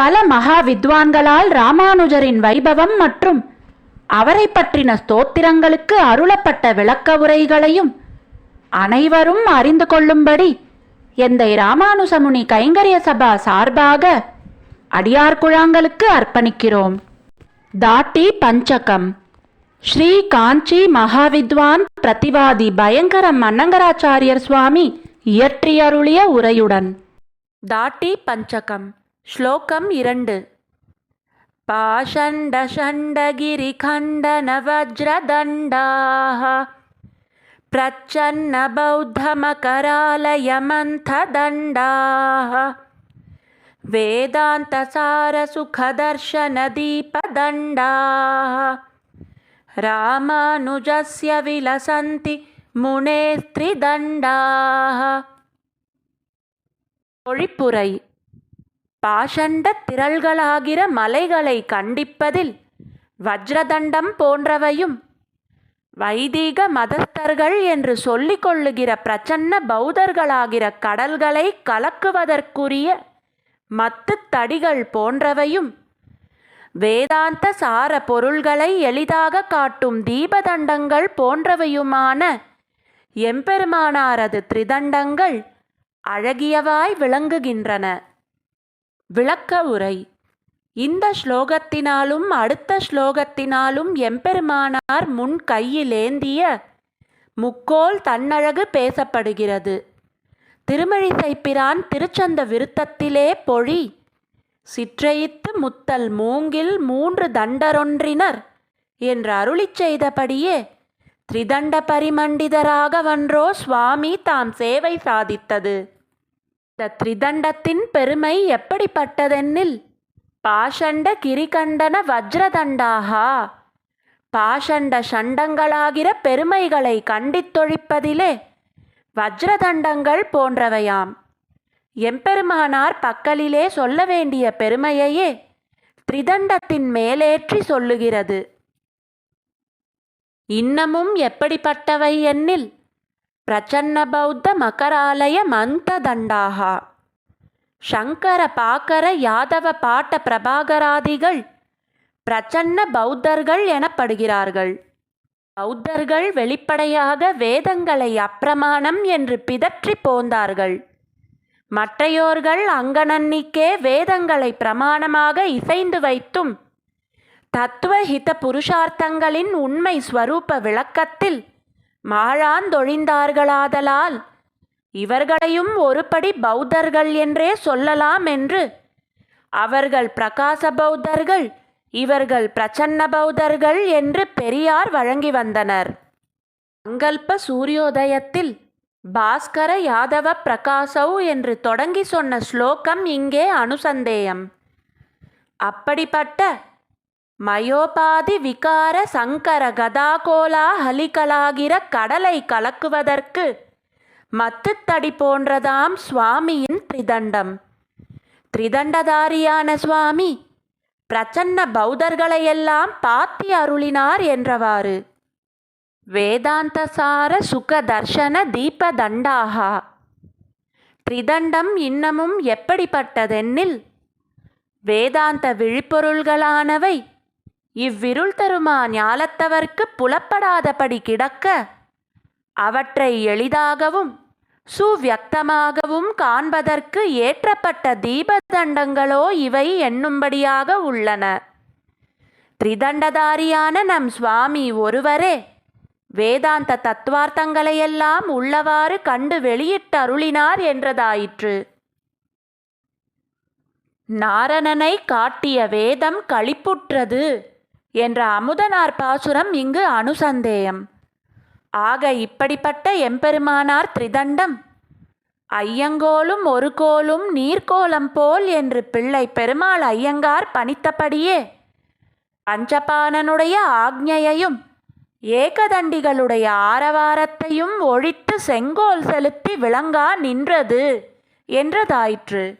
பல மகா வித்வான்களால் ராமானுஜரின் வைபவம் மற்றும் அவரை பற்றின ஸ்தோத்திரங்களுக்கு அருளப்பட்ட விளக்க உரைகளையும் அனைவரும் அறிந்து கொள்ளும்படி எந்தை ராமானுசமுனி கைங்கரிய சபா சார்பாக அடியார்குழாங்களுக்கு அர்ப்பணிக்கிறோம். தாட்டி பஞ்சகம். ஸ்ரீ காஞ்சி மகாவித்வான் பிரதிவாதி பயங்கரம் அன்னங்கராச்சாரியர் சுவாமி இயற்றியருளிய உரையுடன். தாட்டி பஞ்சகம். ஸ்லோகம் இரண்டு பாஷண்ட ஷண்டகிரி खण्डन वज्रदण्डाः प्रच्छन्न बौद्धमकरालयमन्थदण्डाः वेदान्तसारसुखदर्शनदीपदण्डाः रामानुजस्य विलसन्ति मुनेस्त्रिदण्डाः ஒழிப்புரை பாஷண்ட திரள்களாகிற மலைகளை கண்டிப்பதில் வஜ்ரதண்டம் போன்றவையும் வைதீக மதஸ்தர்கள் என்று சொல்லிக் கொள்ளுகிற பிரச்சன்ன பௌத்தர்களாகிற கடல்களை கலக்குவதற்குரிய மத்து தடிகள் போன்றவையும் வேதாந்த சார பொருள்களை எளிதாக காட்டும் தீபதண்டங்கள் போன்றவையுமான எம்பெருமானாரது திரிதண்டங்கள் அழகியவாய் விளங்குகின்றன. விளக்க உரை. இந்த ஸ்லோகத்தினாலும் அடுத்த ஸ்லோகத்தினாலும் எம்பெருமானார் முன் கையிலேந்திய முக்கோல் தன்னழகு பேசப்படுகிறது. திருமழிசைப்பிரான் திருச்சந்த விருத்தத்திலே பொழி சிற்றையித்து முத்தல் மூங்கில் மூன்று தண்டரொன்றினர் என்று அருளிச் செய்தபடியே திரிதண்ட பரிமண்டிதராக வன்றோ சுவாமி தாம் சேவை சாதித்தது. இந்த திரிதண்டத்தின் பெருமை எப்படிப்பட்டதென்னில்? பாஷண்ட கிரிகண்டன வஜ்ரதண்டாகா? பாஷண்ட சண்டங்களாகிற பெருமைகளை கண்டித்தொழிப்பதிலே வஜ்ரதண்டங்கள் போன்றவையாம். எம்பெருமானார் பக்கலிலே சொல்ல வேண்டிய பெருமையையே திரிதண்டத்தின் மேலேற்றி சொல்லுகிறது. இன்னமும் எப்படிப்பட்டவை என்னில்? பிரச்சன்ன பௌத்த மகராலய மந்த சங்கர பாக்கர யாதவ பாட்ட பிரபாகராதிகள் பிரச்சன்ன பௌத்தர்கள் எனப்படுகிறார்கள். பௌத்தர்கள் வெளிப்படையாக வேதங்களை அப்பிரமாணம் என்று பிதற்றி போந்தார்கள். மற்றையோர்கள் அங்கனன்னிக்கே வேதங்களை பிரமாணமாக இசைந்து வைத்தும் தத்துவஹித புருஷார்த்தங்களின் உண்மை ஸ்வரூப விளக்கத்தில் மாழாந்தொழிந்தார்களாதலால் இவர்களையும் ஒருபடி பௌத்தர்கள் என்றே சொல்லலாம் என்று. அவர்கள் பிரகாச பௌத்தர்கள் இவர்கள் பிரச்சன்ன பௌத்தர்கள் என்று பெரியார் வழங்கி வந்தனர். சங்கல்ப சூரியோதயத்தில் பாஸ்கர யாதவ பிரகாசவ் என்று தொடங்கி சொன்ன ஸ்லோகம் இங்கே அனுசந்தேயம். அப்படிப்பட்ட மயோபாதி விகார சங்கர கதாகோலா ஹலிகளாகிற கடலை கலக்குவதற்கு மத்துத்தடி போன்றதாம் சுவாமியின் திரிதண்டம் திரிதண்டதாரியான சுவாமி பிரச்சன்ன பௌத்தர்களையெல்லாம் பாத்தி அருளினார் என்றவாறு. வேதாந்தசார சுக தர்ஷன தீபதண்டாகா. திரிதண்டம் இன்னமும் எப்படிப்பட்டதென்னில் வேதாந்த விழிப்பொருள்களானவை இவ்விருள் தருமா ஞாலத்தவர்க்கு புலப்படாதபடி கிடக்க? அவற்றை எளிதாகவும் சுவியக்தமாகவும் காண்பதற்கு ஏற்றப்பட்ட தீபதண்டங்களோ இவை எண்ணும்படியாக உள்ளன. திரிதண்டதாரியான நம் சுவாமி ஒருவரே வேதாந்த தத்துவார்த்தங்களையெல்லாம் உள்ளவாறு கண்டு வெளியிட்டருளினார் என்றதாயிற்று. நாரணனை காட்டிய வேதம் களிப்புற்றது. என்ற அமுதனார் பாசுரம் இங்கு அனுசந்தேயம். ஆக இப்படிப்பட்ட எம்பெருமானார் திரிதண்டம் ஐயங்கோலும் ஒரு கோலும் நீர்க்கோலம் போல் என்று பிள்ளை பெருமாள் ஐயங்கார் பணித்தபடியே பஞ்சபானனுடைய ஆக்ஞையையும் ஏகதண்டிகளுடைய ஆரவாரத்தையும் ஒழித்து செங்கோல் செலுத்தி விளங்கா நின்றது என்றதாயிற்று.